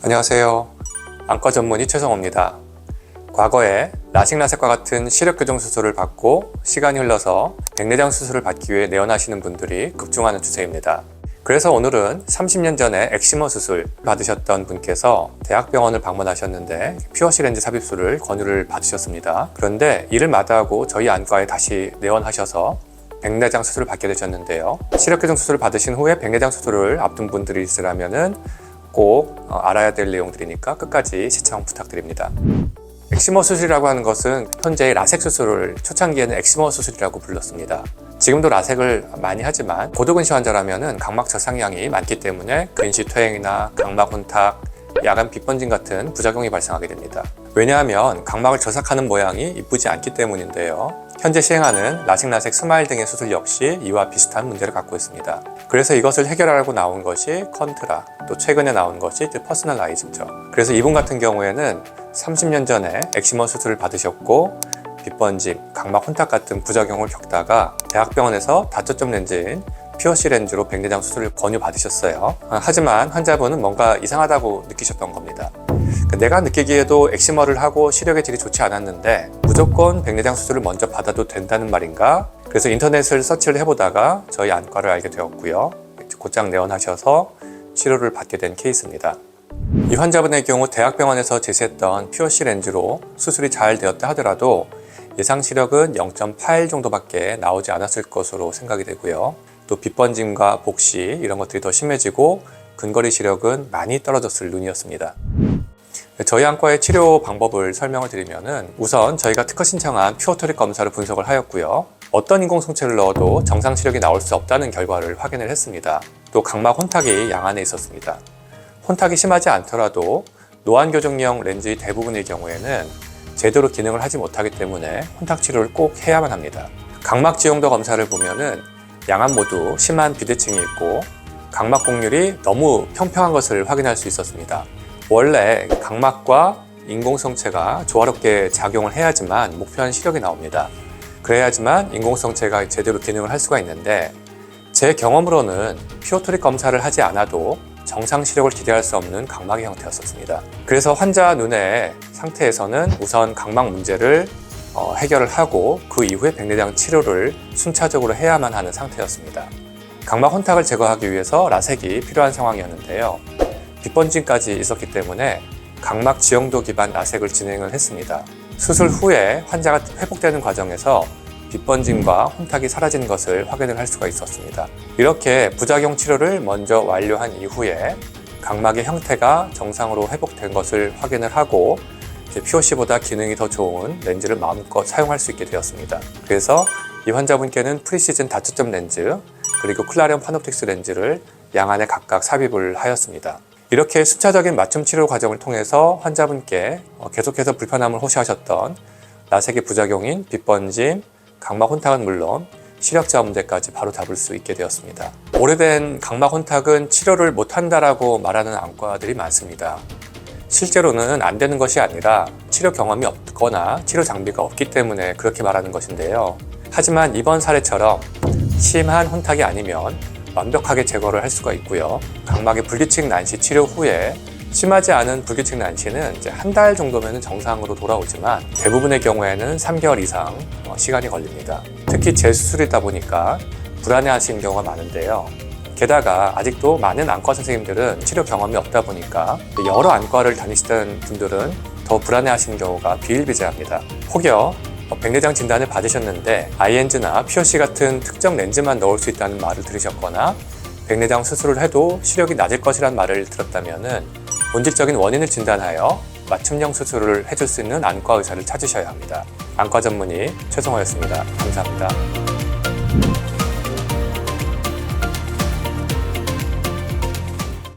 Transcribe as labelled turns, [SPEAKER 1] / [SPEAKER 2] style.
[SPEAKER 1] 안녕하세요. 안과 전문의 최성호입니다. 과거에 라식 라섹과 같은 시력 교정 수술을 받고 시간이 흘러서 백내장 수술을 받기 위해 내원하시는 분들이 급증하는 추세입니다. 그래서 오늘은 30년 전에 엑시머 수술 받으셨던 분께서 대학병원을 방문하셨는데 퓨어시 렌즈 삽입술을 권유를 받으셨습니다. 그런데 이를 마다하고 저희 안과에 다시 내원하셔서 백내장 수술을 받게 되셨는데요. 시력 교정 수술을 받으신 후에 백내장 수술을 앞둔 분들이 있으라면은 꼭 어, 알아야 될 내용들이니까 끝까지 시청 부탁드립니다. 엑시머 수술이라고 하는 것은 현재 라섹 수술을 초창기에는 엑시머 수술이라고 불렀습니다. 지금도 라섹을 많이 하지만 고도근시 환자라면 각막 저상량이 많기 때문에 근시 퇴행이나 각막 혼탁, 야간 빛번짐 같은 부작용이 발생하게 됩니다. 왜냐하면 각막을 저삭하는 모양이 이쁘지 않기 때문인데요. 현재 시행하는 라식, 라섹, 스마일 등의 수술 역시 이와 비슷한 문제를 갖고 있습니다. 그래서 이것을 해결하려고 나온 것이 컨트라, 또 최근에 나온 것이 퍼스널라이즈죠. 그래서 이분 같은 경우에는 30년 전에 엑시머 수술을 받으셨고 빛번짐, 각막 혼탁 같은 부작용을 겪다가 대학병원에서 다초점 렌즈인 퓨어시 렌즈로 백내장 수술을 권유받으셨어요. 아, 하지만 환자분은 뭔가 이상하다고 느끼셨던 겁니다. 그 내가 느끼기에도 엑시머를 하고 시력의 질이 좋지 않았는데 무조건 백내장 수술을 먼저 받아도 된다는 말인가? 그래서 인터넷을 서치를 해보다가 저희 안과를 알게 되었고요. 곧장 내원하셔서 치료를 받게 된 케이스입니다. 이 환자분의 경우 대학병원에서 제시했던 퓨어시 렌즈로 수술이 잘 되었다 하더라도 예상 시력은 0.8 정도밖에 나오지 않았을 것으로 생각이 되고요. 또 빛번짐과 복시 이런 것들이 더 심해지고 근거리 시력은 많이 떨어졌을 눈이었습니다. 저희 안과의 치료 방법을 설명을 드리면은 우선 저희가 특허 신청한 퓨어토릭 검사를 분석을 하였고요. 어떤 인공성체를 넣어도 정상 시력이 나올 수 없다는 결과를 확인을 했습니다. 또 각막 혼탁이 양 안에 있었습니다. 혼탁이 심하지 않더라도 노안 교정용 렌즈의 대부분의 경우에는 제대로 기능을 하지 못하기 때문에 혼탁 치료를 꼭 해야만 합니다. 각막 지용도 검사를 보면은 양안 모두 심한 비대칭이 있고 각막 곡률이 너무 평평한 것을 확인할 수 있었습니다. 원래 각막과 인공성체가 조화롭게 작용을 해야지만 목표한 시력이 나옵니다. 그래야지만 인공성체가 제대로 기능을 할 수가 있는데 제 경험으로는 피오토릭 검사를 하지 않아도 정상 시력을 기대할 수 없는 각막의 형태였었습니다. 그래서 환자 눈의 상태에서는 우선 각막 문제를 어, 해결을 하고 그 이후에 백내장 치료를 순차적으로 해야만 하는 상태였습니다. 각막 혼탁을 제거하기 위해서 라섹이 필요한 상황이었는데요. 빛번짐까지 있었기 때문에 각막 지형도 기반 라섹을 진행을 했습니다. 수술 후에 환자가 회복되는 과정에서 빛번짐과 혼탁이 사라지는 것을 확인을 할 수가 있었습니다. 이렇게 부작용 치료를 먼저 완료한 이후에 각막의 형태가 정상으로 회복된 것을 확인을 하고 POC보다 기능이 더 좋은 렌즈를 마음껏 사용할 수 있게 되었습니다. 그래서 이 환자분께는 프리시즌 다초점 렌즈 그리고 클라리온 파노틱스 렌즈를 양안에 각각 삽입을 하였습니다. 이렇게 순차적인 맞춤 치료 과정을 통해서 환자분께 어, 계속해서 불편함을 호소하셨던 라섹의 부작용인 빛번짐, 각막 혼탁은 물론 시력자 문제까지 바로 잡을 수 있게 되었습니다. 오래된 각막 혼탁은 치료를 못한다라고 말하는 안과들이 많습니다. 실제로는 안 되는 것이 아니라 치료 경험이 없거나 치료 장비가 없기 때문에 그렇게 말하는 것인데요. 하지만 이번 사례처럼 심한 혼탁이 아니면 완벽하게 제거를 할 수가 있고요. 각막의 불규칙 난시 치료 후에 심하지 않은 불규칙 난시는 이제 한 달 정도면 정상으로 돌아오지만 대부분의 경우에는 3개월 이상 어, 시간이 걸립니다. 특히 재수술이다 보니까 불안해하시는 경우가 많은데요. 게다가 아직도 많은 안과 선생님들은 치료 경험이 없다 보니까 여러 안과를 다니시던 분들은 더 불안해하시는 경우가 비일비재합니다. 혹여 어, 백내장 진단을 받으셨는데 ING나 POC 같은 특정 렌즈만 넣을 수 있다는 말을 들으셨거나 백내장 수술을 해도 시력이 낮을 것이란 말을 들었다면 본질적인 원인을 진단하여 맞춤형 수술을 해줄 수 있는 안과 의사를 찾으셔야 합니다. 안과 전문의 최성호였습니다. 감사합니다.